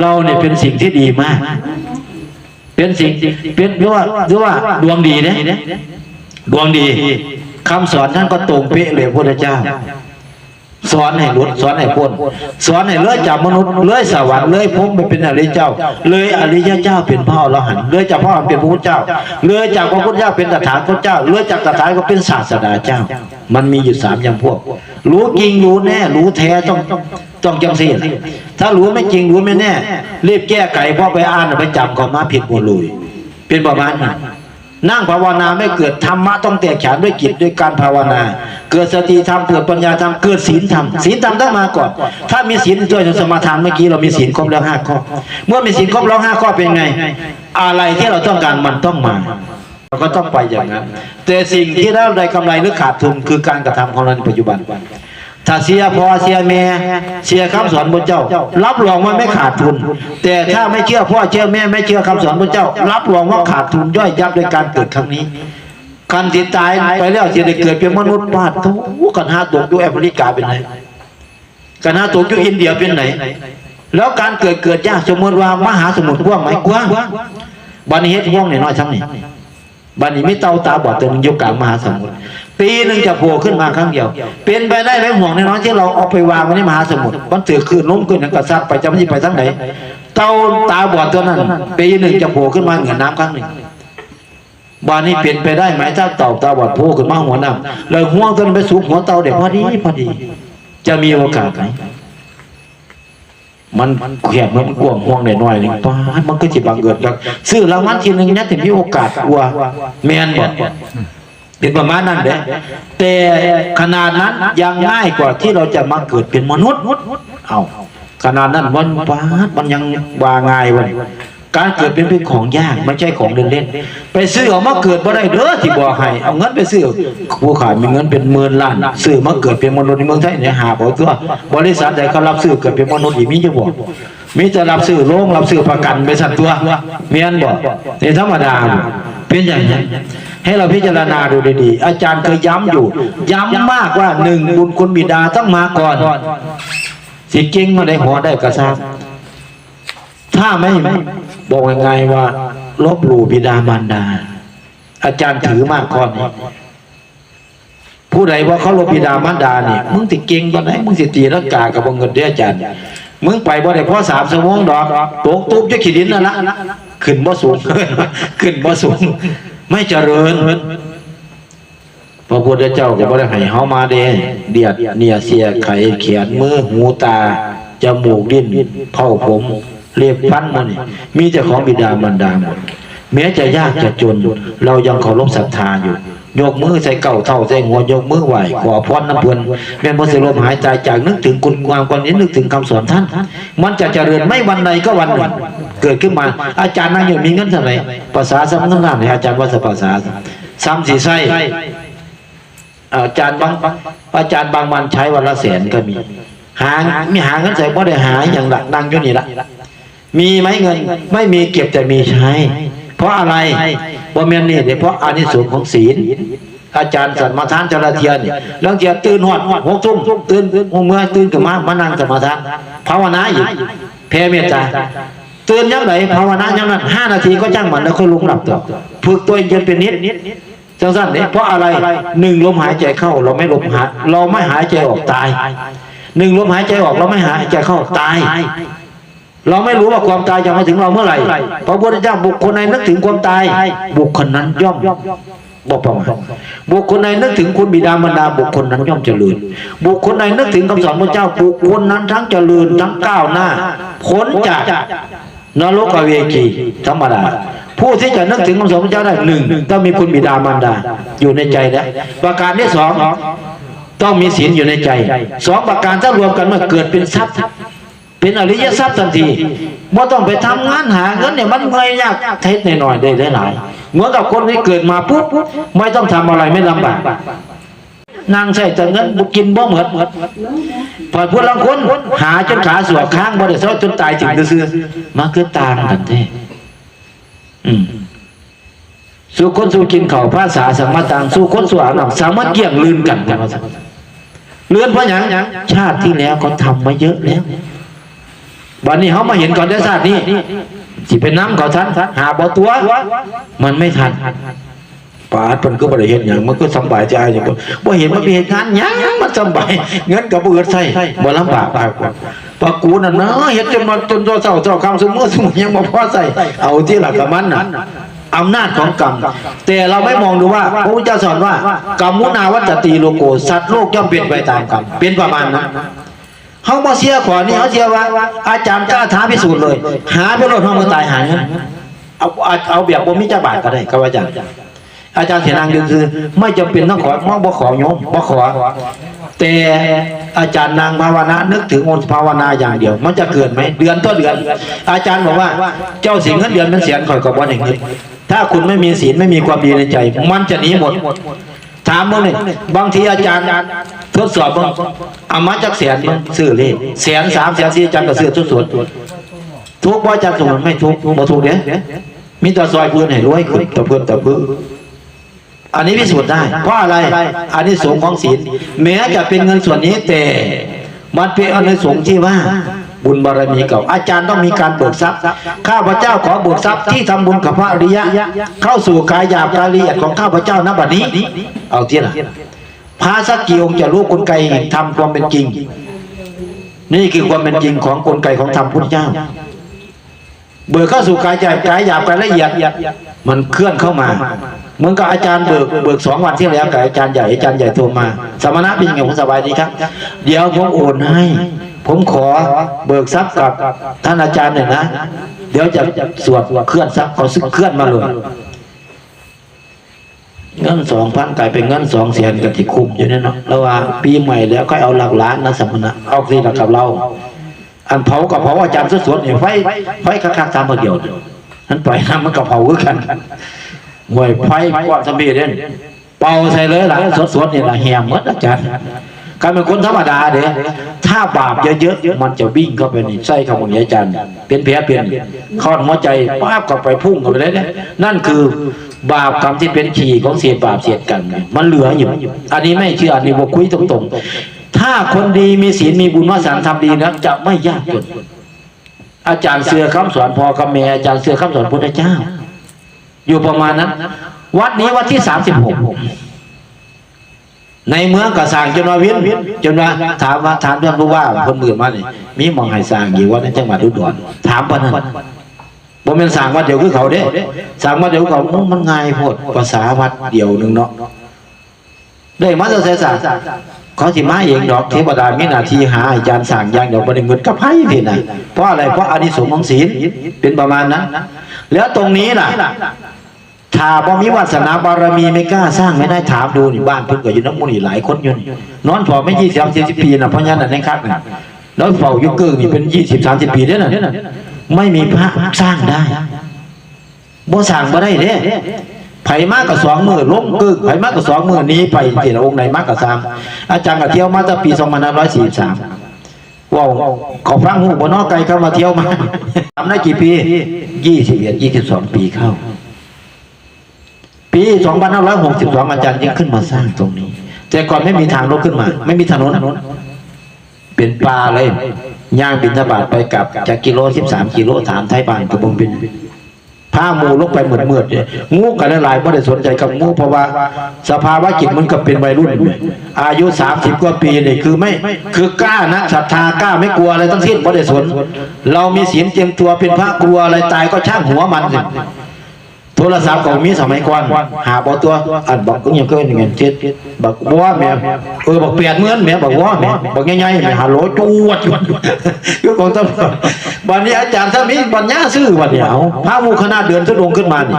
เราเนี่ยเป็นสิ่งที่ดีมาก เป็นสิ่งเป็นเรียกว่าเรียกว่าดวงดีเนี่ยดวงดีคำสอนท่านก็ตรงเป๊ะเลยพระพุทธเจ้า สอนให้หลุดสอนให้พ้นสอนให้เลื่อยจากมนุษย์เลื่อยสวรรค์เลื่อยภพไปเป็นอริยเจ้า เลยอริยเจ้าเป็นพ่อเราหันต์เลื่อยจากพ่อเป็นพระพุทธเจ้า เลื่อยจากพระพุทธเจ้าเป็นตถาคตเจ้า เลื่อยจากตถาคตเป็นศาสดาเจ้า มันมีอยู่สามอย่างพวก รู้จริงรู้แน่ รู้แท้ต้อง ต้องจังสีถ้ารู้ไม่จริงรู้ไม่แน่ รีบแก้ไขเพราะไปอ่านไปจำก็มาผิดหมดเลยเป็นประมาณนั้นนั่งภาวนาไม่เกิดธรรมะต้องแตกฉานด้วยกิจด้วยการภาวนา เกิดสติธรรมเกิดปัญญาธรรมเกิดศีลธรรมศีลธรรมต้องมาก่อน ถ้ามีศีลด้วยสมาทานเมื่อกี้เรามีศีลครบแล้วห้าข้อ เมื่อมีศีลครบแล้วห้าข้อเป็นไง อะไรที่เราต้องการมันต้องมาเราก็ต้องไปอย่างนั้นแต่สิ่งที่ได้กำไรหรือขาดทุนคือการกระทำของเราในปัจจุบัน ถ้าเสียพอเสียแม่เสียคำสอนพระเจ้า รับรองว่าไม่ขาดทุน แต่ถ้าไม่เชื่อพ่อเชื่อแม่ไม่เชื่อคำสอนพระเจ้า รับรองว่าขาดทุนย่อยยับโดยการเกิดครั้งนี้การที่ตายไปแล้วจะได้เกิดเป็นมนุษย์บาดทุกกันหาตกอยู่แอฟริกาเป็นไหนกันหาตกอยู่อินเดียเป็นไหน แล้วการเกิดเกิดยากสมมติว่ามหาสมุทรกว้างไหมกว้างบันนี้เฮ็ดห่วงหน่อยน้อยทั้งนี้บันนี้ไม่เตาตาบอดตัวนึงอยู่กลางมหาสมุทร ปีหนึ่งจะโผล่ขึ้นมาครั้งเดียว เป็นไปได้ไหมห่วงน้อยๆที่เราเอาไปวางไว้ในมหาสมุทรมันถือขึ้นล้มขึ้นกระซัดไปจะไม่ไปทางไหนเตาตาบอดตัวนั้นปีหนึ่งจะโผล่ขึ้นมาเหนือน้ำครั้งหนึ่งบ้านนี้เปลี่ยนไปได้ไหมถ้าเต่าตาบอดโผล่ขึ้นมาหัวน้ำเลยห่วงตัวนั้นไปสูบหัวเตาเด็กพอดีพอดี จะมีโอกาสไหมมันแคบมันกว้างห่วงหน่อยๆนี่ป้ามันก็จะบังเกิดแบบซื้อรางวัลทีหนึ่งนี่ถึงมีโอกาสกลัวแมนบอก เป็นประมาณนั้นเด้แต่ขนาดนั้นยังง่ายกว่าที่เราจะมาเกิดเป็นมนุษย์เอาขนาดนั้นมันป้ามันยังว่าง่ายวันการเกิดเป็นเป็นของยากไม่ใช่ของเล่นๆไปซื้อเอามาเกิดบ่ได้เด้อที่บอกให้เอาเงินไปซื้อผู้ขายมีเงินเป็นหมื่นล้านซื้อมาเกิดเป็นมนุษย์ในเมืองไทยเนี่ยหาบ่ตัวบริษัทใดเขารับซื้อเกิดเป็นมนุษย์อีกมีจะบอกมีจะรับซื้อโรงรับซื้อประกันไปสัตว์ตัวเมียนบอกนี่ธรรมดาเป็นอย่างนั้ ให้เราพิจารณาดูดีๆ อาจารย์เคยย้ำอยู่ ย้ำมากว่าหนึ่งบุญคุณบิดาต้องมาก่อน สิเก่งมาได้หัวได้กระซังถ้าไม่บอกยังไงว่าลบหลู่บิดามารดา อาจารย์ถือมากข้อนี้ผู้ใดว่าเขาลบบิดามารดาเนี่ยมึงติเก่งตอนไหนมึงสิตีรักกากับเงินเด้ออาจารย์มึงไปบ่ได้เพราะสามสมองดอกตกตุ๊บจะขีดินนั่นละขึ้นบ่สูงขึ้นบ่สูง ไม่เจริญพระพุทธเจ้าก็บ่ได้ให้เฮามาเด้เดียดเนียเสียไขเขียนมือหูตาจมูกลิ้นเผาผมเรียบฟันมันมีแต่ของบิดามารดาหมดแม้จะยากจะจน เรายังเคารพศรัทธาอยู่ ยกมือใส่เก่าเท่าใส่หัวยกมือไหวขอพรน้ำเพื่อนแม่นบ่สิลมหายใจจากนึกถึงคุณงามความนี้นึกถึงคำสอนท่าน มันจะเจริญไม่วันใดก็วันหนึ่งเกิดขึ้นมา อาจารย์นั่งอยู่มีเงินเท่าไหร่ภาษาสำนักงานให้อาจารย์ว่าภาษาซ้ำสีไส้อาจารย์บางอาจารย์บางวันใช้วันละแสนก็มี หามีหาเงินใส่บ่ได้หาอย่างหลักดังอยู่นี่ละมีไหมเงิน ไม่มีเก็บแต่มีใช้ เพราะอะไรบ่แม่นนี่เดี๋ยเพราะอานิสงส์ของศีล อาจารย์สันมาทานจระเทียนเทียเรื่องเทียนตื่นหอดหกทุ่มตื่นหกเมื่อตื่นขึ้นมามานั่งสมาทานภาวนาอยู่แผ่เมตตาตื่นยังไงภาวนายังนั้นห้านาทีก็จ้างมันแล้วค่อยลุกหลับต่อฝึกตัวเองจนเป็นนิดจังสั้นเนี่ยเพราะอะไรหนึ่งลมหายใจเข้าเราไม่ลมหายเราไม่หายใจออกตายหนึ่งลมหายใจออกเราไม่หายใจเข้าตาย เราไม่รู้ว่าความตายจะมาถึงเราเมื่อไหร่พระพุทธเจ้าบุคคลใดนึกถึงความตาย บุคคลนั้นย่อมบอกประมาณบุคคลใดนึกถึงคุณบิดามารดาบุคคลนั้นย่อมเจริญ บุคคลใดนึกถึงคำสอนพระเจ้าบุคคลนั้นทั้งเจริญทั้งก้าวหน้าพ้นจากนรกเวกีธรรมดาผู้ที่จะนึกถึงคำสอนพระเจ้าได้หนึ่งต้องมีคุณบิดามารดาอยู่ในใจแล้วประการที่สองต้องมีศีลอยู่ในใจสองประการถ้ารวมกันเมื่อเกิดเป็นทรัพย์ เป็นอริยทรัพย์ทันทีไม่ต้องไปทำงานหาเงินเนี่ยมันเมื่อยยากเท็ดหน่อยๆได้หลายเหมือนกับคนที่เกิดมาปุ๊บไม่ต้องทำอะไรไม่ลำบากนางใส่แต่เงินบุกินบ่เหมือนพอพูดลังคนหาจนขาสวกข้างบ่ได้ซอยจนตายถึงซื่อมาคือตางกันแท้อืมสู่คนสู่กินเข้าภาษาสมมาต่างสู่คนสู่อาบน้ำสามารถเกี่ยงลืนกันกันเลื่อนเพราะหยังชาติที่แล้วก็ทำมาเยอะแล้ว วันนี้เขามาเห็นก่อนได้ศาสตร์นี่สิเป็นน้ำก่อนทันหาบ่ตัว มันไม่ทันปาดมันก็บ่ได้เห็นอย่างมันก็สบายใจอย่างบ่บ่เห็นมันมีเหตุการณ์ยังมันสบายเงินกับเบิดใส่บ่ลำบากมากกว่าปากูน่ะเนาะเฮ็ดจนมาจนตัวเจ้าเจ้าคำสมมุติสมมุติยังบ่พอใส่เอาที่หลักกับมันน่ะอำนาจของกรรม แต่เราไม่มองดูว่าพระพุทธเจ้าสอนว่ากรรมุนาวัตติโลโกสัตว์โลกย่อมเป็นไปตามกรรมเป็นประมาณนั้น เขาบ่เสียขอนี่เขาเชื่อว่า อาจารย์กล้าท้าพิสูจน์เลย หาไปรถห้องมือตายหายเอาเอาเอาแบบบ่มีเจ้าบาทก็ได้ก็ว่าอาจารย์ อาจารย์เสียนางยืนคือ ไม่จำเป็นต้องขอมองบ่ขอโยมบ่ขอ แต่อาจารย์นางภาวนานึกถึงองค์ภาวนาอย่างเดียว มันจะเกิดไหมเดือนต่อเดือน อาจารย์บอกว่า เจ้าสิงเงินเดือนมันเสียนข่อยกับบ่อย่างนี้ถ้าคุณไม่มีศีลไม่มีความดีในใจ มันจะหนีหมด ถามมึงนี่บางทีอาจารย์ทดสอบมึงเอามาจากแสนมึงซื้อเลขแสนสามแสนสี่อาจารย์ก็ซื้อทุกส่วนทุกบ่อาจารย์สมมติไม่ทุกบ่ทุกเด้มีแต่ซอยพื้นให้รวยขึ้นตะเพื่อนตะพื้นอันนี้พิสูจน์ได้ เพราะอะไร อันนี้สงของศีลแม้จะเป็นเงินส่วนนี้แต่มันเป็นอันนี้สงส์ที่ว่า บุญบารมีเก่า อาจารย์ต้องมีการเบิกทรัพย์ ข้าพเจ้าขอเบิกทรัพย์ที่ทำบุญกับพระอริยะ เข้าสู่กายหยาบกายละเอียดของข้าพเจ้าณบัดนี้ เอาเที่ละพระสักกี่องค์จะรู้กลไกแห่งธรรมความเป็นจริง นี่คือความเป็นจริงของกลไกของธรรมพุทธเจ้า เบิกเข้าสู่กายหยาบกายหยาบกายละเอียด มันเคลื่อนเข้ามาเหมือนกับอาจารย์เบิกเบิกสองวันที่แล้วกับอาจารย์ใหญ่อาจารย์ใหญ่โทรมา สมณะเป็นยังไงผมสบายดีครับ เดี๋ยวผมโอนให้ ผมขอเบิกทรัพย์กับท่านอาจารย์หน่อยนะ เดี๋ยวจะสวดเคลื่อนทรัพย์เขาซึกเคลื่อนมาเลยเงินสองพันกลายเป็นเงินสองแสนกับที่คุ้มอยู่เนี่ยเนาะแล้วว่าปีใหม่แล้วก็เอาหลักล้านนะสมณะเอาที่หลักกับเรา อันเผากับเผาอาจารย์สดๆเนี่ยไฟไฟคักๆตามมาเดียวเนี่ยนั้นปล่อยน้ำมันกับเผาคือกันห่วยไฟกว่าสมีเด่นเป่าใส่เลยหลังสวดๆเนี่ยละแหมหมดอาจารย์ การเป็นคนธรรมดาเด้ถ้าบาปเยอะๆมันจะวิ่งเข้าไปในไส้ของอาจารย์เป็นแผลเป็นเข้าหัวใจป้าบเข้าไปพุ่งเข้าไปเลยเนี่ยนั่นคือบาปกรรมที่เป็นขี่ของเสียบาปเสียกันมันเหลืออยู่ อันนี้ไม่เชื่ออันนี้บอกคุยตรงๆ ถ้าคนดีมีศีลมีบุญวาสนาทำดีนะจะไม่ยากจนอาจารย์เสือคำสอนพอกับแม่อาจารย์เสือคำสอนพุทธเจ้า อยู่ประมาณนั้น วัดนี้วัดที่สามสิบหก ในเมืองก็สร้างจนว่าเวียนจนว่าถามว่าถามเรื่องรู้ว่าคนหมื่นมานี่มีมองให้สร้างอยู่วัดในจังหวัดอุดรถามปะนั้นบ่เป็นสร้างวัดเดียวคือเขาเด้สร้างวัดเดียวเขามันง่ายโพดภาษาวัดเดียวหนึงเนาะได้มาจะใส่สางเขาสิมาเองดอกเทวดามีหน้าที่หาอาจารย์สั่งอย่างเดียวบ่ได้เงินกับไผที่น่ะเพราะอะไรเพราะอานิสงส์ของศีลเป็นประมาณนั้นแล้วตรงนี้น่ะ ถ้าบ่มีวาสนาบารมีไม่กล้าสร้างไม่ได้ถามดูนี่บ้านเพิ่นก็อยู่น้ำมูลนี่หลายคนอยู่นี่นอนพอไม่ยี่สิบสามสิบปีนะเพราะงั้นนะในคักน่ะแล้วเฝ้ายู่เกิงนี่เป็นยี่สิบสามสิบปีเด้อน่ะไม่มีพระสร้างได้บ่สร้างบ่ได้เด้ไผมากกับสองมือล้มกึกไผมากกับสองมือหนี้ไปทีละองค์ไหนมากกับสามอาจารย์ก็เที่ยวมาตั้งปีสองพันห้าร้อยสี่สิบสามว้าวขาฟังหูบนนอกไกลเข้ามาเที่ยวมาทำได้กี่ปียี่สิบเอ็ดยี่สิบสองปีเข้า ปี 2562 อาจารย์ยังขึ้นมาสร้างตรงนี้ แต่ก่อนไม่มีทางรถขึ้นมา ไม่มีถนนเป็นป่าเลยย่างบินทบาทไปกลับจากกิโล 13 กิโลถามไทยบ้านกระบงบินผ้ามูลงไปเหมือนเมือดเนี่ยงูกันหลายไม่ได้สนใจกับงูเพราะว่า สภาวะจิตมันก็เป็นวัยรุ่น อายุ30กว่าปีนี่คือไม่ คือกล้านะศรัทธากล้าไม่กลัวอะไรทั้งสิ้นไม่ได้สน เรามีศีลเตรียมตัวเป็นพระกลัวอะไรตายก็ช่างหัวมันสิ โทรศัพท์ก็มีสมัยก่อนหาบอกตัวอันบอกก็ยังเคยเงินเจ็ดบอกว่าแม่เออบอกเปลี่ยนเหมือนแม่บอกว่าแม่บอกง่ายๆแม่ฮัลโหลจวดจวดคือของตำรวจวันนี้อาจารย์ถ้ามีปัญญาซื้อวันเดียวพระมูคณะเดือนทุดงขึ้นมานี่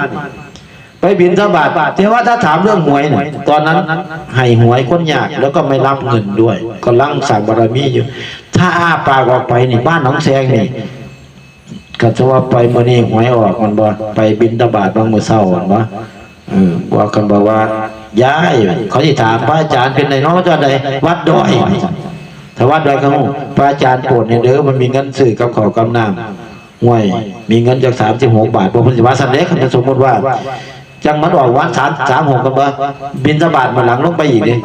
ไปบินทบาทแต่ว่าถ้าถามเรื่องหวยเนี่ยตอนนั้นให้หวยคนยากแล้วก็ไม่รับเงินด้วย ก็ลั่งสั่งบารมีอยู่ ถ้าอ้าปากออกไปนี่บ้านหน้องแซงนี่ ก็จะว่าไปมื่อนี้หวยออกมันบ่ไปบินตบาทบางมือเช้ามันบ่เออว่ากันบอกว่าย้ายเขาที่ถามพระอาจารย์เป็นไหนน้องจะใดวัดดอยถ้าวัดดอยเขาพระอาจารย์โปรดเนี่ยเด้อมันมีเงินซื้อกับขาวกับน้ำห่วย มีเงินจากสามสิบหกบาทบ่เพิ่นสิว่าซั่นเด้คันจะสมมติว่า จังมันออกวัดสามสามหกกันบ่บินตบาทมาหลังลงไปอีกเด้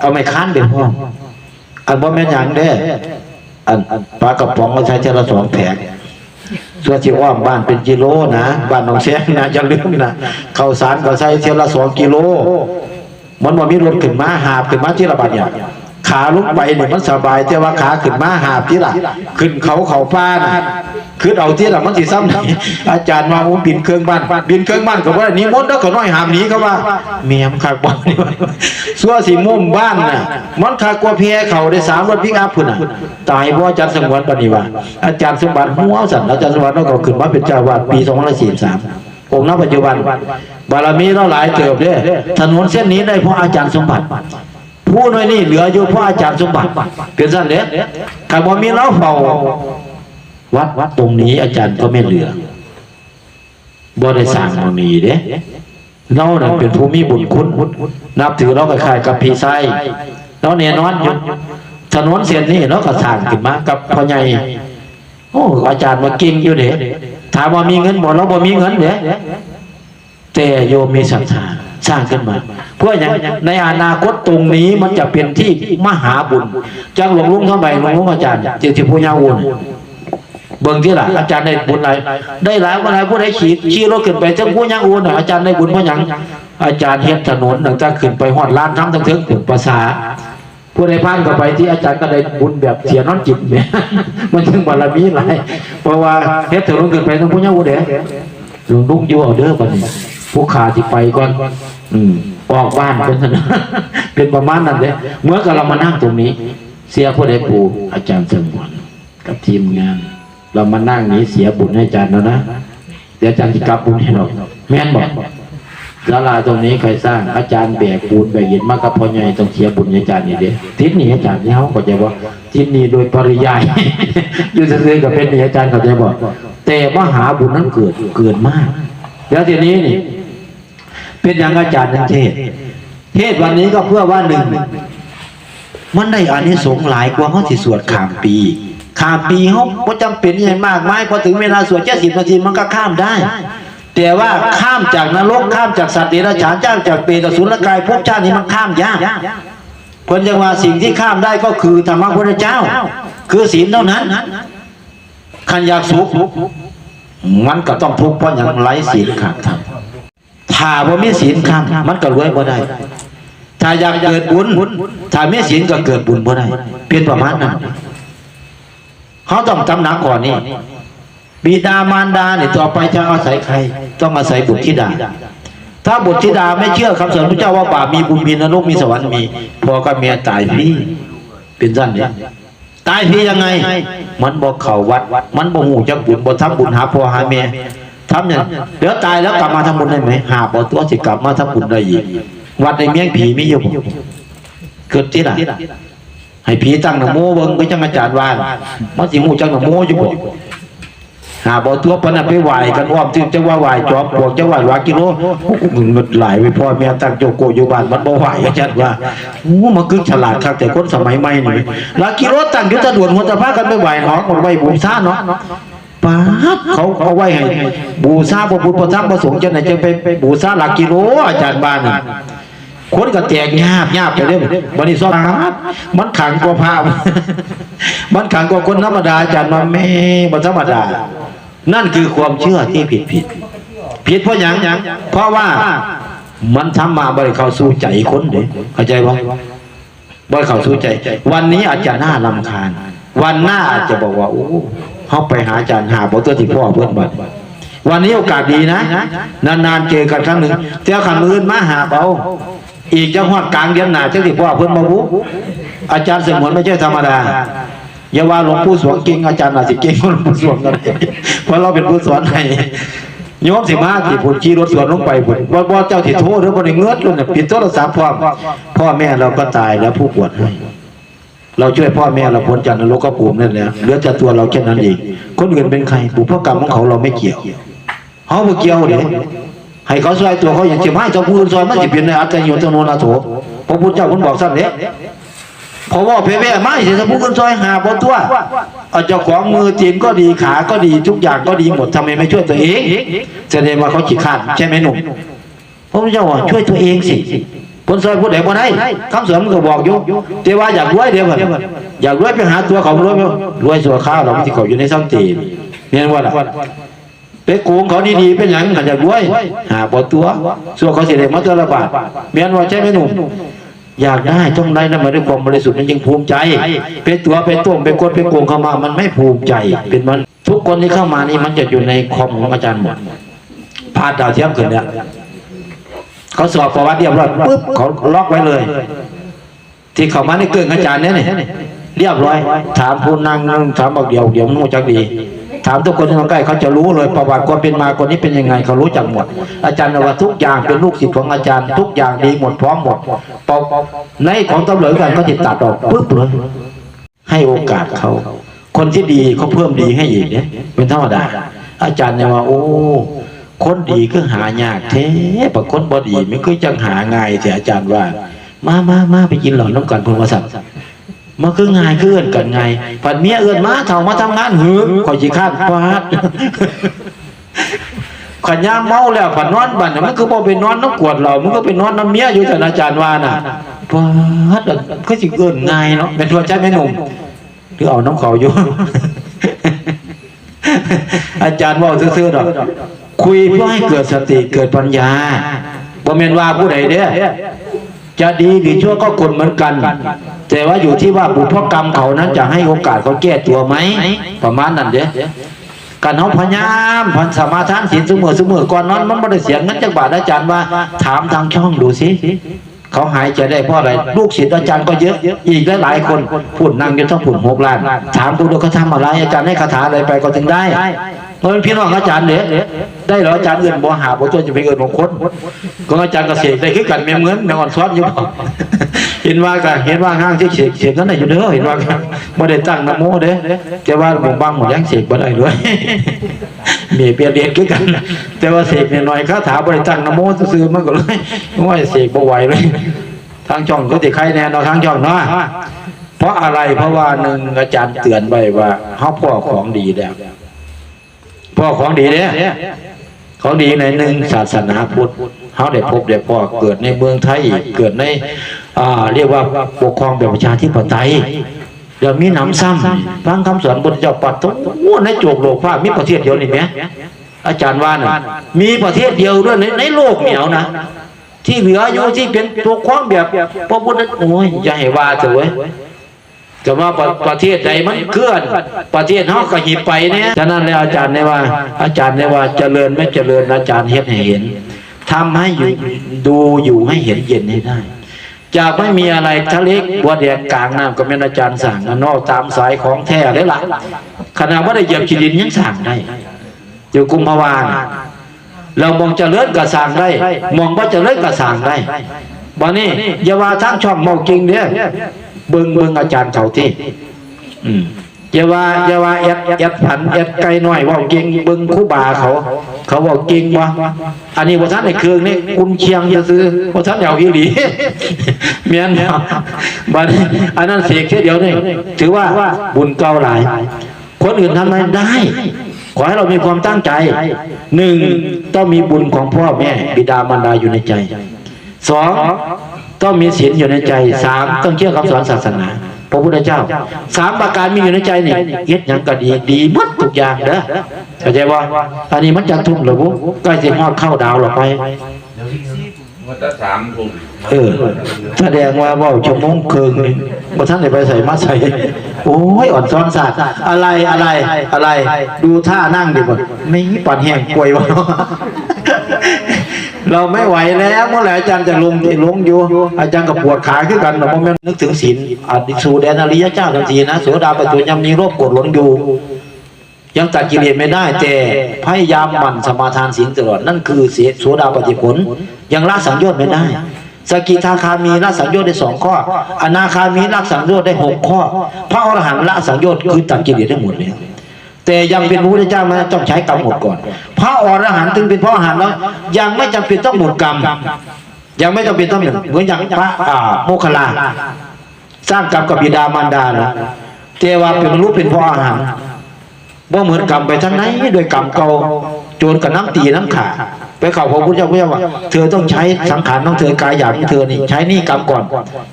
เอาไม่ค้านเด้พ่ออันบ่แม่นหยังเด้อันปลากระป๋องเราใช้เจละสองแผง ส่วนที่อ้อมบ้านเป็นกิโลนะบ้านหนองแซงนะอย่าลืมนะเข้าสารก็ใช้เทละสองกิโลมันว่ามีรถขึ้นมาหาบขึ้นมาที่ระบาดเนี่ย ขาลุกไปเนี่ยมันสบายแต่ว่าขาขึ้นมาหาบที่ละขึ้นเขาเขาป้านขึ้นเอาที่ละมันสิซ้ำไหนอาจารย์มาผมบินเครื่องบ้านบินเครื่องบ้านก็ว่านี้มดแล้วก็น้อยหามนี้เขาว่าเมียมขากบ่นี่ว่าสัวสีมุมบ้านน่ะมันขากว่าเพียเขาได้สามรถพิกอัพพุ่นน่ะตายเพราะอาจารย์สมวนปฏิว่าอาจารย์สมบัติหัวสันอาจารย์สมบัติเราก็ขึ้นมาเป็นเจ้าวาดปี2543องค์ณปัจจุบัน บารมีเราหลายเติบเด้ถนนเส้นนี้ได้เพราะอาจารย์สมบัติ ผู้น้อยนี่เหลืออยู่เพราะอาจารย์สมบัติเป็นสั้นเด้ขันบ่มีเราเฝ้าวัดวัดตรงนี้อาจารย์ก็ไม่เหลือบ่ได้สร้างมนีเด้เรานั่นเป็นผู้มีบุญคุณนับถือเราก็คล้ายกับพี่ไส้เราเนี่ยนอนอยู่ถนนเส้นนี้เราก็สร้างขึ้นมากับพ่อใหญ่โอ้อาจารย์มาเก่งอยู่เด้ถามว่ามีเงินบ่เราบ่มีเงินเด้แต่โยมมีศรัทธา สร้างขึ้นมา เพื่ออย่างในอนาคตตรงนี้มันจะเป็นที่มหาบุญจังหลวงลุงเท่าไหร่หลวงลุงอาจารย์เจ้าที่ผู้ยาวุนเบิ่งที่ล่ะอาจารย์ได้บุญอะไรได้หลายวันหลายผู้ใดขี่ขี่รถขึ้นไปจังผู้ยาวุนน่ะอาจารย์ได้บุญเพราะหยังอาจารย์เฮ็ดถนนหลังจากขึ้นไปฮอดลานทั้งทั้งถึงถึงภาษาผู้ใดผ่านเข้าไปที่อาจารย์ก็ได้บุญแบบเสียนอนจิตเนี่ยมันถึงบารมีหลายเพราะว่าเฮ็ดถึงลงขึ้นไปต้องผู้เฒ่าเด้หลวงลุงอยู่เอาเด้อบัดนี้ ผู้ขาสิไปก่อนอืมออกบ้านเป็นถนนเป็นประมาณนั้นเด้เมื่อกับเรามานั่งตรงนี้ เสียผู้ใดปู่อาจารย์สมวนกับทีมงาน เรามานั่งนี้เสียบุญให้อาจารย์แล้วนะเดี๋ยวอาจารย์จะกลับบุญให้เราแม่นบอกศาลาตรงนี้ใครสร้างอาจารย์แบกปูนแบกหินมากับพ่อใหญ่ต้องเสียบุญให้อาจารย์นี่เด้ทิศนี้อาจารย์เนี่ยเขาก็จะบอกทิศนี้โดยปริยายอยู่ซื่อๆกับเป็นนี่อาจารย์เขาจะบอกแต่มหาบุญนั้นเกิดเกิดมาก แล้วทีนี้นี่ เป็นอย่างอาจารย์นันเทศ เทศวันนี้ก็เพื่อว่าหนึ่งมันได้อานิสงส์หลายกว่าเขาสิสวดข้ามปีข้ามปีเขาก็จำเป็นอยังมากมายพอถึงเวลาสวดแค่สิบนาทีมันก็ข้ามได้ แต่ว่าข้ามจากนรกข้ามจากสัตว์เดรัจฉานจ้างจากเปรตสุรกายภพชาตินี้มันข้ามยากคนยังว่าสิ่งที่ข้ามได้ก็คือธรรมะพุทธเจ้า คือศีลเท่านั้นขันอยากสุขมันก็ต้องทุกข์เพราะอย่างไร้ศีลขาดธรรม ถ้าว่ามีศีลข้ามมันก็รวยบ่ได้ ถ้าอยากเกิดบุญถ้าไม่ศีลก็เกิดบุญบ่ได้เป็นประมาณนั้นเขาต้องจำหนักก่อนนี่บิดามารดาเนี่ยต่อไปจะอาศัยใคร ต้องอาศัยบุตรธิดา ถ้าบุตรธิดาไม่เชื่อคำสอนพระเจ้าว่าบาปมีบุญมีนรกมีสวรรค์มีพอก็เมียตายพี่เป็นสั้นเนี่ยตายพี่ยังไง มันบอกเขาวัด มันบอกหูจักบุญบอกทำบุญหาพ่อหาแม่ ทำอย่างเดี๋ยวตายแล้วกลับมาทำบุญได้ไหมหาบอตัวสิกลับมาทำบุญได้อีกวัดในเมียงผีมีอยู่บ่เกิดที่ไหนให้ผีตั้งนะโมเบิ่งก็จังอาจารย์ว่านมันสิหูจังนะโมอยู่บ่หาบ่ตัวปนนะไปไหวกันอ้อมจึงจะว่าไหวจอบพวกจะไหววากิโลมึงมันหลายไปพ่อแม่ตั้งโจโกอยู่บ้านมันบ่ไหวอาจารย์ว่าโอ้มันคือฉลาดครับแต่คนสมัยใหม่นี่ลากิโลตั้งอยู่ตะดวนหัวตะพากันไปไหวเนาะคนไหวบูชาเนาะ ป้าบเขาเขาไหวให้บูชาพระพุทธพระธรรมพระสงฆ์จังไหนจะไปไปบูชาหลักกิโลอาจารย์บ้านน่ะคนก็แตกยาบยาบไปเรื่อยบันนี้ซ้อนมันขังกว่าพระมันขังกว่าคนธรรมดาอาจารย์มาแม่บ่ธรรมดา นั่นคือความเชื่อที่ผิดผิดผิดเพราะหยังเพราะว่ามันทำมาบริเขาสู่ใจคนเด้เข้าใจบ่บริเขาสู่ใจ วันนี้อาจจะน่าลำคาญ วันหน้าอาจจะบอกว่าโอ้ เขาไปหาอาจารย์หาบอตัวที่พ่อเพื่อนบัดวันนี้โอกาสดีนะ นานๆเจอกันครั้งหนึ่งเจ้าขันมือมาหาเบาอีกจังหวัดกลางเดือนหน้าเจ้าที่พ่อเพื่อนมาบุอาจารย์สมวนไม่ใช่ธรรมดาอย่าว่าหลวงปู่สวงเก่งอาจารย์อาจสิเก่งหลวงปู่สวงกันเพราะเราเป็นผู้สอนให้โยมสิมาที่ผลขี่รถสวนลงไปผลว่าว่าเจ้าที่โทษหรือบ่ได้เงือดลยเนี่ยปิดโทรศัพท์พร้อมพ่อแม่เราก็ตายแล้วผู้ปวดให้ เราช่วยพ่อแม่เราพ้นจากนรกก็ปูมนั่นแหละเหลือแต่ตัวเราแค่นั้นเองคนอื่นเป็นใครบุพกรรมของเขาเราไม่เกี่ยวเขาไม่เกี่ยวเดี๋ยวให้เขาซอยตัวเขาอย่างเจ็บให้เจ้าผู้อื่นซอยมันจะเป็นในอัตโยตโนนาโถพระพุทธเจ้าคุณบอกสั้นเด้เพราะว่าเพเว่ไม่เสียสมมุติคนซอยหาบนตัวเอาเจ้าของมือจีนก็ดีขาก็ดีทุกอย่างก็ดีหมดทำไมไม่ช่วยตัวเองแสดงว่าเขาขี้ขาดใช่ไหมหนุ่มพระพุทธเจ้าช่วยตัวเองสิ ผลซอยผู้ใดบ่ได้คำสอนมันก็บอกอยู่แต่ว่าอยากรวยเดียวมันอยากรวยไปหาตัวเขารวยรวยสัวข้าวเราไม่ที่เขาอยู่ในสังตีเห็นว่าล่ะไปโกงเขาดีๆเป็นหยังกันอยากรวย หาบ่ตัวสัวเขาเสิได้มาตัวละบาทแม่นว่าใช่ไหมหนุ่มอยากได้ต้องได้นะมาด้วยความบริสุทธิ์นั้นยังภูมิใจเป็นตัวเป็นต้มเป็นกดเป็นโกงเข้ามา มันไม่ภูมิใจ เป็นมันทุกคนที่เข้ามานี่มันจะอยู่ในคอมของอาจารย์หมดพาดดาวเทียมขึ้นเนี่ย เขาสอบประวัติเรียบร้อยปุ๊บเขาล็อกไว้เลย ที่เข้ามาในเกินอาจารย์เนี่ยนี่เรียบร้อย ถามผู้นั่งนั่งถามบอกเดียวเดี๋ยวมันรู้จักดี ถามทุกคนที่มาใกล้เขาจะรู้เลยประวัติความเป็นมาคนนี้เป็นยังไง เขารู้จักหมด อาจารย์บอกว่าทุกอย่างเป็นลูกศิษย์ของอาจารย์ทุกอย่างดีหมดพร้อมหมดเป่าในของตำรวจกันก็ติดตัดออกปุ๊บเลยให้โอกาสเขา คนที่ดีเขาเพิ่มดีให้อีกเนี่ยเป็นธรรมดาอาจารย์เนี่ยว่าโอ้ คนดีก็หายากเท้บางคนบ่ดีม่เคยจังหาง่ายแต่อาจารย์ว่า มามามาไปกินหลอนน้ำกันพลวสัตว์มาคือง่ายคือเอื้อนกันไงผัดเมียเอื้อนมาเท่ามาทำงานหือข่อยจีข้านฟาดขันยามเมาแล้วผันนอนบันมันคือบ่ไปนอนน้ำกวดเรามันก็ไปนอนน้ำเมียอยู่แต่อาจารย์ว่าน่ะฟาดก็สิเกินง่ายเนาะเป็นทัวใจแม่หนุ่มหรือเอาน้ำเขาอยู่อาจารย์ว่าซื่อๆดอก คุยเพื่อให้เกิดสติเกิดปัญญาบ่แม่นว่าผู้ใดเด้อจะดีหรือชั่วก็คนเหมือนกัน แต่ว่าอยู่ที่ว่าบุพกรรมเขานั้นจะให้โอกาสเขาแก้ตัวไหม ประมาณนั้นเด้อการเขาพยายามพันสมาทานศีลเสมอเสมอก่อนนอนมันไม่ได้เสียเงินจากบาทอาจารย์ว่า ถามทางช่องดูสิเขาหายใจได้เพราะอะไร ลูกศิษย์อาจารย์ก็เยอะอีกหลายๆคนพูดนั่งอยู่ทั้งผุนหกล้าน ถามดูดูเขาทำอะไรอาจารย์ให้คาถาอะไรไปก็ถึงได้ เพราะเป็นพี่น้องอาจารย์เด้ได้หรออาจารย์เอื่นบ่หาบ่ตัวจะไปเอื่นบางคนก็อาจารย์เกษตรได้คือกันแม่เหมือนแม่อ่อนซ้อนอยู่เห็นว่าก็เห็นว่าห้างที่เสกเสกนั้นอยู่เด้อเห็นว่าก็บ่ได้ตั้งนโมเด้แต่ว่าหมู่บ้างหมู่ยังเสกบ่ได้ด้วยมีเปรียบเรียนคือกัน แต่ว่าเสกน้อยๆคาถาบ่ได้ตั้งนโมซื่อมันก็เลยว่าเสกบ่ไหวเลยทางช่องก็สิใครแน่นาะทางช่องเนาะเพราะอะไรเพราะว่าหนึ่งอาจารย์เตือนไว้ว่าเฮาพ่อของดีแล้ว พ่อของดีเนี่ยของดีในหนึ่งศาสนาพุทธเขาได้พบได้พ่อเกิดในเมืองไทยเกิดในอ่าเรียกว่าปกครองแบบประชาธิปไตยเดี๋ยวมีหนำซ้ำฟังคำสอนบนเจ้าปัดโอ้ในโจกโลกฟ้ามีประเทศเดียวนี่ไหมอาจารย์ว่าน่ะมีประเทศเดียวด้วยในในโลกเหนียวนะ ที่เหลืออยู่ที่เป็นปกครองแบบพระพุทธโอ้ยอย่าให้ว่าเถอะเว้ย จะว่าประเทศใดมันเคลื่อน ประเทศเฮาก็หิบไปเนี่ยฉะนั้นแล้วอาจารย์เนี่ยว่า อาจารย์เนี่ยว่าเจริญไม่เจริญอาจารย์เฮ็ดให้เห็นทำให้อยู่ดูอยู่ให้เห็นเย็นให้ได้จะไม่มีอะไรทะเลกบัวแดงกลางน้ำก็เป็นอาจารย์สั่งอันนอกตามสายของแท้เลยล่ะขณะว่าได้เหยียบขีดินยังสั่งได้ อยู่กุมภาวานเรามองเจริญก็สั่งได้ มองว่าเจริญก็สั่งได้บัดนี้อย่าว่าทั้งช่องเมาจริงเด้อ เบิ่งเบิ่งอาจารย์เขาที่อืมอย่าว่าอย่าว่าเอ็ดเอ็ดผันเอ็ดไก่น้อยเว่าเก่งเบิ่งครู่บาเขา เขาบอกเก่งวะอันนี้บ่ทันในเครื่องนี่กุนเชียงจะซื้อบ่ทันเอาอีหลีเมียนบ่บัดนี้อันนั้นเสกแค่เดียวนี่ถือว่าบุญเก่าหลาย คนอื่นทำไมได้ ขอให้เรามีความตั้งใจหนึ่งต้องมีบุญของพ่อแม่บิดามารดาอยู่ในใจสอง ต้องมีศีลอยู่ในใจสามต้องเชื่อคำสอนศาสนาพระพุทธเจ้าสามประการมีอยู่ในใจนี่เฮ็ดหยังก็ดีดีหมดทุกอย่างเด้อเข้าใจว่าอันนี้มันจะทุ่มเหรือบุใกล้สิฮอดเข้าดาวหรอไปมันจะสามทุ่มเออแสดงว่าเว่าชั่วโมงครึ่งนี่บ่ท่านได้ไปใส่มาใส่โอ้ยอ่อนซ้อนศาสตร์อะไรอะไรอะไร ดูท่านั่งดิบ่ไม่ปันแห้งป่วยวะ เราไม่ไหวแล้วเมื่อไหร่อาจารย์จะลงที่ลงอยู่ อาจารย์ก็ปวดขาขึ้นกันเราไม่นึกถึงศีลอัดิสูแดนอริยเจ้าทันทีนะโสดาปัจจุยังมีโรคปวดหลงอยู่ ยังตัดกิเลสไม่ได้แต่พยายามหมั่นสมาทานศีลตลอดนั่นคือเสียโสดาปฏิผล ยังละสังโยชน์ไม่ได้สกิทาคามีละสังโยชน์ได้สองข้อ อนาคามีละสังโยชน์ได้หกข้อ พระอรหันต์ละสังโยชน์คือตัดกิเลสได้หมดแล้ว แต่ยังเป็นพระพุทธเจ้ามันต้องใช้กรรมหมดก่อน พระอรหันต์ถึงเป็นพระอรหันต์แล้ว ยังไม่จำเป็นต้องหมดกรรม ยังไม่จำเป็นต้องหมดเหมือนอย่างพระโมคคัลลา สร้างกรรมกับบิดามารดานะแต่ว่าเป็นมนุษย์เป็นพระอรหันต์บ่เหมือนกรรมไปทั้งไหนโดวยกรรมเก่าโจรกับน้ำตีน้ำขาไปเข้าพระพุทธเจ้าพระเจ้าว่าเธอต้องใช้สังขารของเธอกายหยางเธอนี่ใช้หนี่กรรมก่อน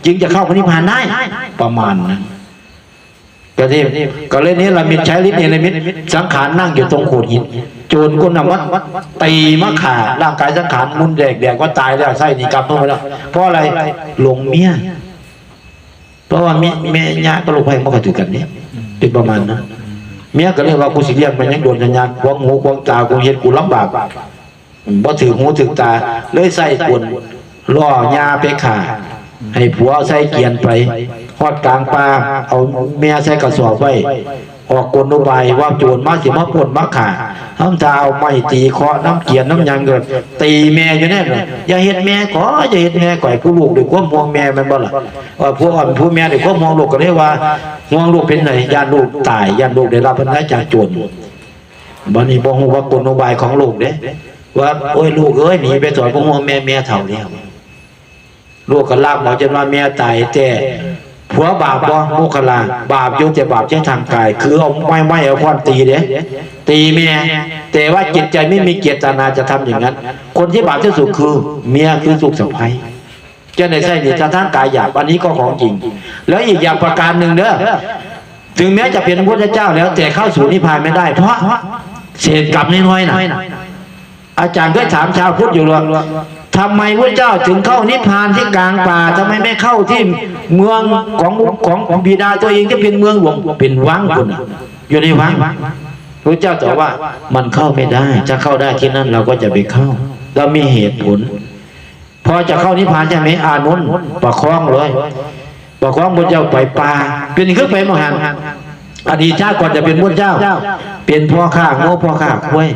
จึงจะเข้าพระนิพพานได้ประมาณนั้น ก็ที่ก็เลยนี้เรามีใช้ฤทธิ์เนรมิตสังขารนั่งอยู่ตรงโขดหินโจรคนนวัดตีมะขาร่างกายสังขารมุนแดกแดกว่าตายแล้วไส้หนี่กรรมทั้งหมดแล้วเพราะอะไรหลงเมียเพราะว่าเมียเมียญาติก็ลงไปมันก็ถือกันเนี่ยเป็นประมาณนั้นเมียก็เรียกว่ากูสิเลี้ยงมันยังโดนสัญญาณควงหูควงตากูเห็นกูลำบากบ่ถือหูถือตาเลยใส่กวนล่อยาไปขา ให้ผัวเอาใส่เกียนไปฮอดกลางป่าเอาเมียใส่กระสอบไว้ออกกลอุบายว่าโจรมาสิมาปล้นมาขาทำทาเอาไม้ตีเคาะน้ำเกียนน้ำยังเกิดตีแม่อยู่แน่เลยอย่าเห็ดแม่ขออย่าเห็ดแม่ก่อยผู้ลูกด้วยความห่วงแม่มันบ่ล่ะว่าผู้อ่อนผู้แม่ด้วยความห่วงลูกก็เรียกว่าห่วงลูกเป็นไหนญาติลูกตายญาติลูกได้รับพันธะจากโจรบัดนี้บ่ฮู้ว่ากลอุบายของลูกเด้ว่าโอ้ยลูกเอ้ยหนีไปสอนผู้ห่วงแม่แม่เฒ่าแล้ว ลูกก็ลากหมอจนว่าแม่ตายแต่ผัวบาปบ่โมคลาบาปยู่แต่บาปใช้ทางกาย คือเอาไม้ไม้เอาค้อนตีเด้ตีเมียแต่ว่าจิตใจไม่มีเจตนาจะทำอย่างนั้น คนที่บาปที่สุดคือ เมียคือสุขสะพ้ายจะในใส่เนี่ยทั้งกายหยาบอันนี้ก็ของจริง แล้วอีกอย่างประการหนึ่งเด้อถึงแม้จะเป็นพระพุทธเจ้าแล้ว แต่เข้าสู่นิพพานไม่ได้ เพราะเศษกรรมน้อยๆนะอาจารย์ก็ถามชาวพุทธอยู่ว่า ทำไมพระเจ้าถึงเข้านิพพานที่กลางป่าทำไมไม่เข้าที่เมืองของของของบิดาตัวเองที่เป็นเมืองหลวงเป็นวังคุณน่ะอยู่ในวังพระเจ้าตอบว่ามันเข้าไม่ได้ จะเข้าได้ที่นั่นเราก็จะไปเข้า เรามีเหตุผล พอจะเข้านิพพานใช่ไหมอานุนประคองเลยประคองพระเจ้าไปป่าเป็นขึ้นไปมหันอดีตชาติก่อนจะเป็นพระเจ้า เป็นพ่อข้าโง่พ่อข้าคุ้ย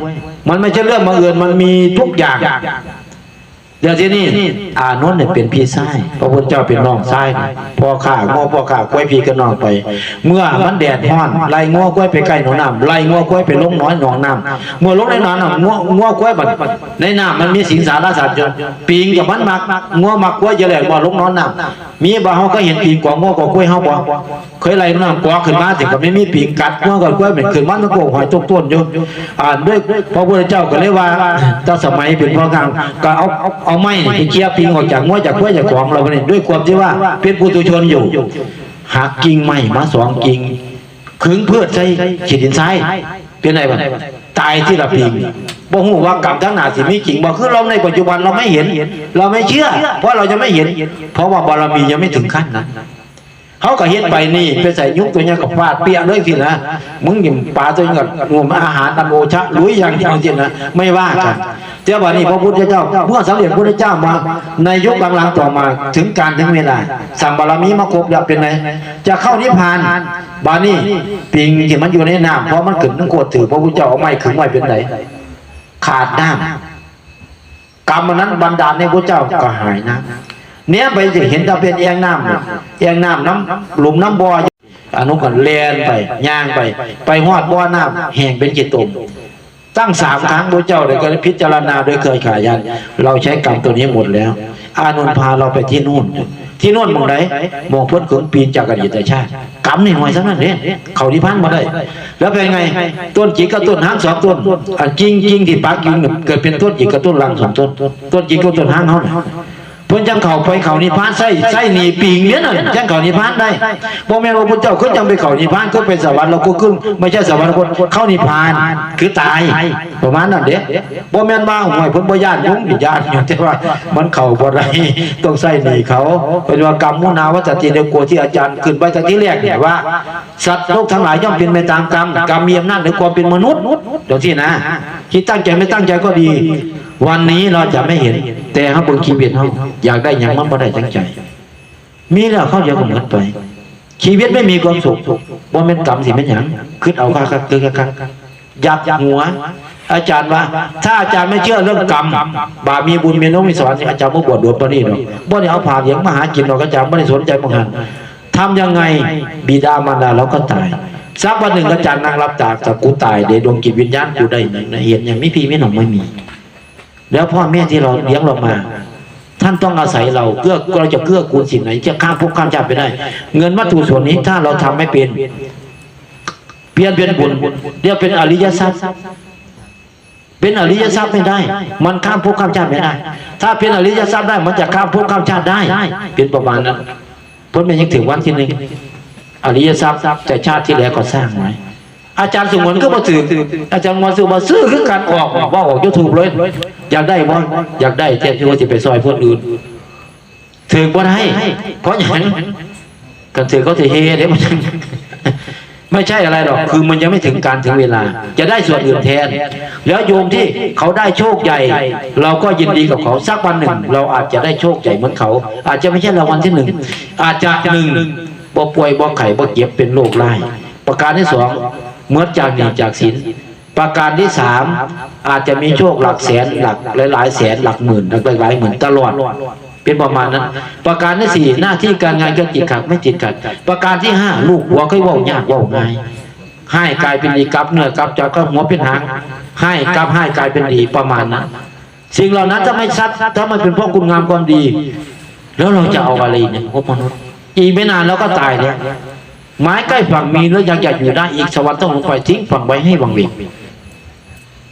มันไม่ใช่เรื่องบังเอิญมันมีทุกอย่าง ดี๋ยวที่นี่อานนท์เนี่ยเป็นพี่ชายพระพุทธเจ้าเป็นน้องชายพ่อข้าง้อพ่อข้ากล้วยพี่กับน้องไป เมื่อมันแดดร้อนไล่ง้อกล้วยไปใกล้หนองน้ำไล่ง้อกล้วยไปลงน้อยหนองน้ำเมื่อลงในหนองน้ำง้อง้อกล้วยบัดในน้ำมันมีสิงสารสัตว์อะปิงกับมันมักง้อมักกล้วยเยอะแหละบ่ลงน้องน้ำมีบ่เฮาก็เห็นปิงกว่าง้อกว่ากล้วยเฮาบ่เคยไล่น้ำกว่าขึ้นมาถึงก็ไม่มีปิงกัดง้อกับกล้วยเป็นขึ้นมันตะโกหอยตกต้นอยู่อ่านด้วยพระพุทธเจ้าก็เลยว่าถ้าสมัยเป็นพ่อกลางก็เอาเอาเอาไม้นี่ไปเคลียพิงออกจากง้อจากกล้วยจากของเราเนี่ยด้วยความที่ว่าเป็นปุถุชนอยู่หักกิ่งไม้มาสองกิ่งขึงเพื่อใช้ขีดินทรายเป็นไงบ้างตายที่ละพิงบ่หูว่ากรรมทั้งหนาสิมีจริงบ่คือเราในปัจจุบันเราไม่เห็น เราไม่เชื่อ เพราะเราจะไม่เห็น เพราะว่าบารมียังไม่ถึงขั้นนั้น เขาก็เฮ็ดไปนี่ไปใส่ยุกตัวเนี้ยกับฟาดเปียเลยสินะมึงกินปลาตัวนี้กับงมอาหารตำโอชะลุยอย่างอย่างสินะไม่ว่ากันเจ้าวันนี้พระพุทธเจ้าเมื่อสำเร็จพระพุทธเจ้ามา ในยุคหลังๆต่อมาถึงการถึงเวลา สั่งบารมีมาครบแล้วเป็นไงจะเข้านิพพานบานี่ปิงที่มันอยู่ในน้ำเพราะมันขึ้นต้องโกดถือพระพุทธเจ้าเอาไม้ขึงไว้เป็นไหนขาดน้ำกรรมนั้นบันดาลในพระเจ้าก็หายน้ำ เนี้ยไปจะเห็นต่เป็นเอียงน้ำเอียงน้ำน้ำหลุมน้ำบ่ออนุกันเลียนไปย่างไป ไปหอดบ่อน้ำแห้งเป็นกีตมตั้งสามครั้งพระเจ้าเลยก็พิจารณาโดยเคยขายัน เราใช้กรรมตัวนี้หมดแล้ว อานนท์พาเราไปที่นู่น ที่นู่นมองไหนมองพ้นขุนปีนจากอดีตชาติกรรมนี่หน่อยสักนั้นเนี่ยเขาที่พันมาได้ แล้วเป็นไง ต้นจิกกับต้นห้างสองต้นอันจริงจริงที่ปากจริงเกิดเป็นต้นจิกกับต้นลังสองต้น ต้นจิกกับต้นหางเขาน่ะ เพิ่นจังเขาไปเขานิพพานใส่ใส่หนีปีงเนี่ยน่ะจังเขานิพพานได้บ่แม่นว่าพระเจ้าขึ้นจังไปเขานิพพานก็เป็นสวรรค์เราก็ขึ้นไม่ใช่สวรรค์คนเข้านิพพานคือตายประมาณนั้นเด้บ่แม่นว่าห่วยเพิ่นบ่ญาติยุงนี่ญาติอยู่แต่ว่ามันเข้าบ่ได้ต้องใส่หนีเขาเป็นว่ากรรมมุนาวัตติเดโกที่อาจารย์ขึ้นไปตั้งที่แรกเนี่ยว่า สัตว์โลกทั้งหลายย่อมเป็นไปตามกรรมกรรมมีอำนาจในความเป็นมนุษย์เดี๋ยวที่นะคิดตั้งใจไม่ตั้งใจก็ดี วันนี้เราจะไม่เห็น แต่เขาบนชีวิตเขาอยากได้อย่างมันบ่ได้ตั้งใจ มีแล้วเขาเดียวก็หมดไป ชีวิตไม่มีความสุขว่าเป็นกรรมสิเป็นอย่างคิดเอาค่าคักคือคักอยากหัว อาจารย์ว่า ถ้าอาจารย์ไม่เชื่อเรื่องกรรมบาปมีบุญมีน้องมีสอนนี่อาจารย์ไม่บวชดวงปนี้หรอกบ่ได้เอาผ่าเลี้ยงมหากินหรอกอาจารย์ไม่ได้สนใจมังหันทำยังไงบิดามารดาเราก็ตายสักวันหนึ่งอาจารย์นั่งรับตากแต่กูตายเดี๋ยวดวงจิตวิญญาณกูได้หนึ่งนะเห็นอย่างไม่พี่ไม่หนองไม่มี แล้วพ่อแม่ที่เราเลี้ยงเรามา ท่านต้องอาศัยเราเกื้อเราจะเกื้อกูลสิ่งไหน จะข้ามภพข้ามชาติไปได้ เงินวัตถุส่วนนี้ถ้าเราทำไม่เป็นเปลี่ยนเป็นบุญเรียกเป็นอริยทรัพย์เป็นเป็นอริยทรัพย์ไม่ได้ มันข้ามภพข้ามชาติไม่ได้ ถ้าเป็นอริยทรัพย์ได้มันจะข้ามภพข้ามชาติได้ เป็นประมาณนั้นเพราะมันยังถึงวันที่หนึ่งอริยทรัพย์แต่ชาติที่แล้วก็สร้างไว้ อาจารย์สมวนก็มาถืออาจารย์มาซื้อมาซื้อคือการออกว่าออกยูทูบเลยอยากได้บ่อยากได้แต่ที่ว่าจะไปซอยคนอื่นถือบ่ได้เพราะอย่างนั้นกันถือเขาถือเฮเด้มันไม่ใช่อะไรหรอก คือมันยังไม่ถึงการถึงเวลา จะได้ส่วนอื่นแทน แล้วโยมที่เขาได้โชคใหญ่ เราก็ยินดีกับเขาสักวันหนึ่ง เราอาจจะได้โชคใหญ่เหมือนเขา อาจจะไม่ใช่รางวัลที่หนึ่ง อาจจะหนึ่งบ่ป่วยบ่ไข้บ่เจ็บเป็นโรคร้ายประการที่สอง เมื่อจากหนี้จากสินประการที่สามอาจจะมีโชคหลักแสนหลักหลายแสนหลักหมื่นหลักหลายหมื่นตลอดเป็นประมาณนั้น ประการที่สี่หน้าที่การงานก็จิตขัดไม่จิตขัดประการที่ห้าลูกหัวก็ว่ายากว่าง่ายให้กลายเป็นดีกับเนื้อกับจอก็หัวเป็นหางให้กับให้กลายเป็นดีประมาณนั้นสิ่งเหล่านั้นถ้าไม่ชัดถ้ามันเป็นเพราะคุณงามความดี แล้วเราจะเอาอะไรเนี่ยพวกมนุษย์อีกไม่นานเราก็ตายเนี่ย ไม้ใกล้ฝั่งมีแล้วยังอยากอยู่ได้อีกสวรรค์ต้องลงไปทิ้งฝั่งไว้ให้วังเวง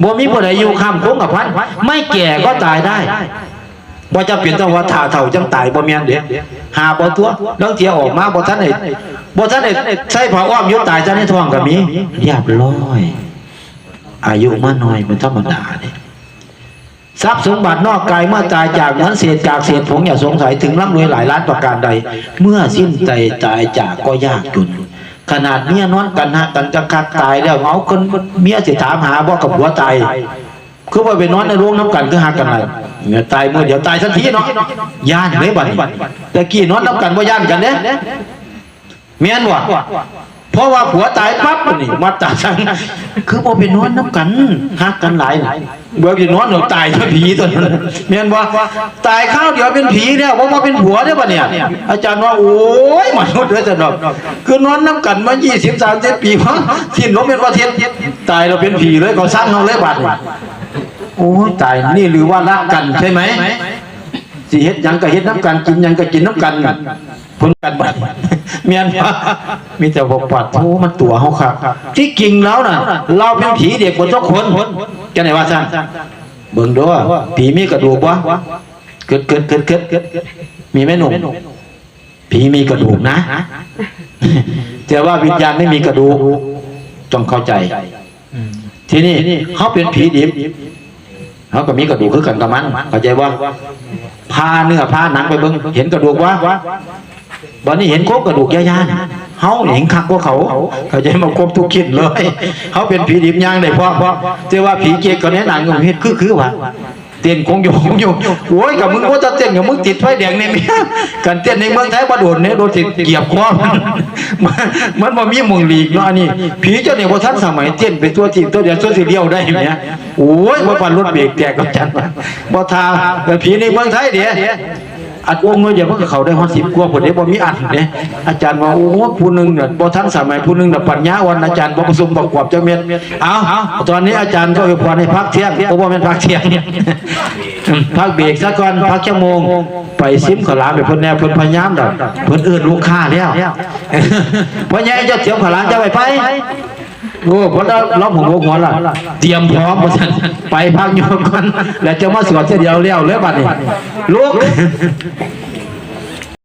บ่มีผู้ใดอยู่ข้ามโค้งกับพันไม่แก่ก็ตายได้บ่จะเปลี่ยนต้องว่าถ่าเถ่าจังตายบ่แม่นเด้หาบ่ตัวแล้วเที่ยวออกมาบ่ทันได้บ่ทันได้ใช้ผ้าอ้อมยู่ตายจังในท้องก็มีเรียบร้อย อายุมาน้อยเป็นธรรมดาเด้ ทรัพย์สมบัตินอกกายเมื่อตายจากนั้นเศษจากเศษผงอย่าสงสัยถึงร่ำรวยหลายล้านประการใด เมื่อสิ้นใจตายจากก็ยากจนขนาดเมียนอนกันหักกันจังคักตายแล้วเอาคนเมียสิถามหาบ่กับหัวตายคือว่าไปนอนในโรงน้ำกันคือหักกันอะไรเมียตายเมื่อเดี๋ยวตายทันทีเนาะย่านเลยบัดนี้แต่กี้นอนน้ำกันว่าย่านกันเด้เมียนวะ เพราะว่าผัวตายปั๊บนี่มาตายจังคือพอไปนอนน้ำกันหักกันหลายเบื่อไปนอนเดี๋ยวตายทั้งผีตัวนั้นเมียนว่าตายข้าวเดี๋ยวเป็นผีเนี่ยว่ามาเป็นผัวเนี่ยปะเนี่ย อาจารย์ว่าโอ้ยมนุษย์เลยจะดอกคือนอนน้ำกันมายี่สิบสามสิบปีมั้งทิ้นล้มเป็นว่าเทียนตายเราเป็นผีเลยก็สร้างเราเลยบาดนี่โอ้ยตายนี่หรือว่ารักกันใช่ไหมสิเฮ็ดหยังก็เฮ็ดน้ำกันกินหยังก็กินน้ำกัน ผลกันบัดเมียนว่ามีแต่บอกปัดโอ้มันตัวเฮาครับ ที่จริงแล้วน่ะ เราเป็นผีเด็กกว่าทุกคนจะไหนว่าซั่นเบิ่งดูว่าผีมีกระดูกบ่เกิดเกิดเกิดเกิดเกิดมีไหมหนุ่มผีมีกระดูกนะแต่ว่าวิญญาณไม่มีกระดูกต้องเข้าใจทีนี้เขาเป็นผีดิบเขาก็มีกระดูกคือกันกับมันเข้าใจว่าพาเนื้อพาหนังไปเบิ่งเห็นกระดูกวะ วันนี้เห็นโคกระดูกย่านๆเฮาเห็นคักกว่าเขา เขาจะมาครบทุกขินเลยเขาเป็นผีดิบย่างได้เพราะเพราะเจ้าว่าผีเกกก็แนะนำกับเฮ็ดคือคือว่าเต้นคงอยู่คงอยู่โอ้ยกับมึงว่าจะเต้นกับมึงติดไฟแดงในเมียกันเต้นในเมืองไทยบ่โดนเนี่ยโดนติดเกียบคอมันมันมันบ่มีมุงหลีกเนาะนนี้ผีเจ้าเนี่ยบ่ทันสมัยเต้นเป็นตัวจริงตัวเดียวตัวสิเดียวได้แหมโอ้ยบ่ปันรถเบรกแตกกับจันว่าทาแต่ผีในเมืองไทยเด้ อัดวงเงินอย่าเพิ่งเขาได้ฮอด10กว่าพุ่นเด้บ่มีอัดเด้อาจารย์ว่าโอ้ผู้หนึ่งเนี่ยบ่ทันสมัยผู้หนึ่งน่ะปัญญาอ่อนอาจารย์บ่ประสมประกอบเจังเม็ดเอาตอนนี้อาจารย์ก็อวยพรให้พักเที่ยงบ่ว่าแม่นพักเที่ยงพักเบรกซะก่อนพักชั่วโมง ไปซิมขลามไปเพิ่นแนวเพิ่นพยายามดอกเพิ่นเอื้อนลูกค้าแล้วเพราะยังจะเตรียขลามจะไปไป โอ้พราะเราเราผมบอกหัวละเตรียมพร้อมเพราะฉันไปพักโยมก่อนแล้วจะมาสวดเสียเดียวเลี้ยวเลยบัดนี้ลูก